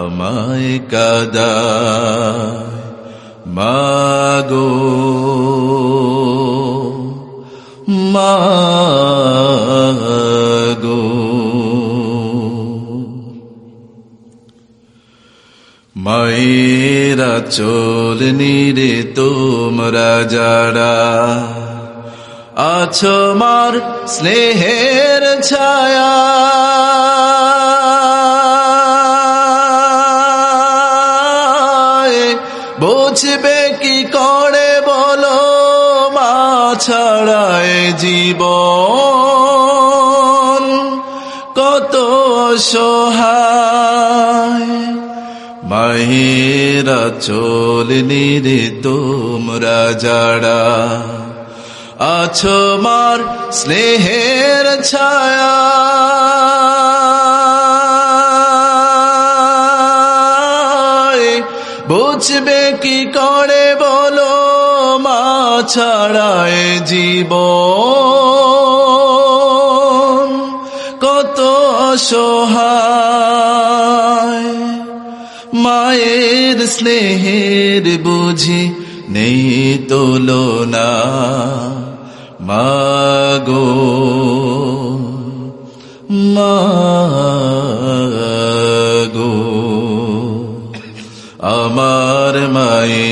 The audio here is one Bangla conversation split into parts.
আমায় কাদায় মাগো। মাগো। মায়েরা চল নিরে তোমরা যারা আছো মার স্নেহের ছায়া। করে বলো, মা ছাড়ায় জীবন কত সহায় মায়েরা চল নিরে তোমরা যারা আছো মার স্নেহের ছায়া। বুঝবে কি করে ছাড়ায় জীব কত অসহায়। মায়ের স্নেহের বুঝি নেই তোলনা। মাগো মাগো আমার মায়ের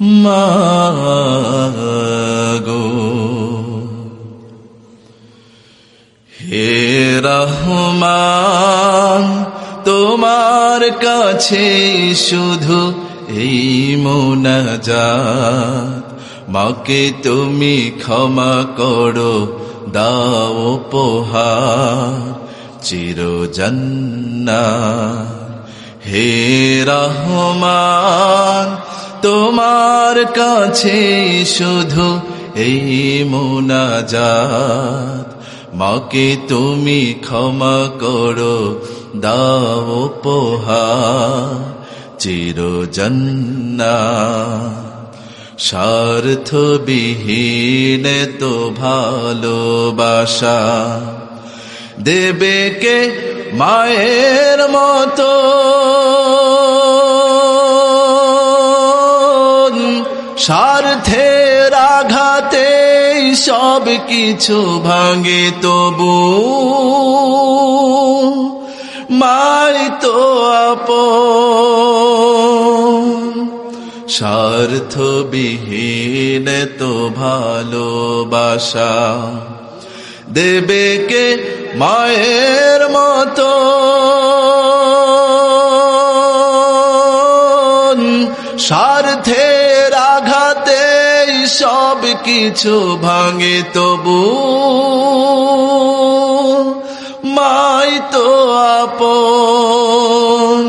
মাগো। হে রহমান, তোমার কাছে শুধু এই মোনাজাত। মাকে তুমি ক্ষমা করো, দাও পোহার চিরজন্না হে রহমান তোমার কাছে শুধু এই মোনাজাত। মাকে তুমি ক্ষমা করো, দাও পোহার চিরজন্না স্বার্থবিহীন তো ভালোবাসা। দেবে কে মায়ের মতো? কিছু ভাঙে তবু। মাই তো আপন। স্বার্থবিহীন তো ভালোবাসা। দেবে কে মায়ের মতো? স্বার্থের আঘাতে সব কিছু ভাঙে তবু। মাই তো আপন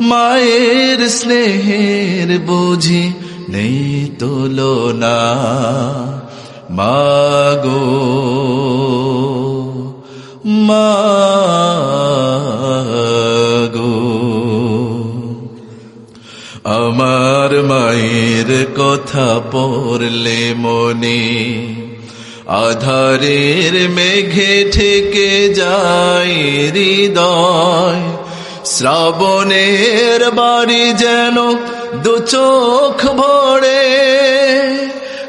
মায়ের স্নেহের বুঝি নেই তুলনা। মাগো মাগো আমার মায়ের কথা পড়লে মনে আধারের মেঘে ঠেকে যায় হৃদয়। শ্রাবণের বাড়ি যেন দু চোখ ভরে,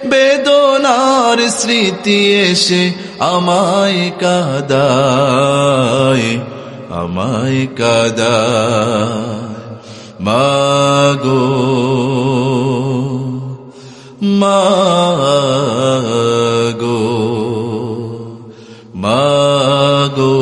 বেদনার স্মৃতি এসে আমায় কাদায় আমায় কাদায়। মাগো মাগো মাগো।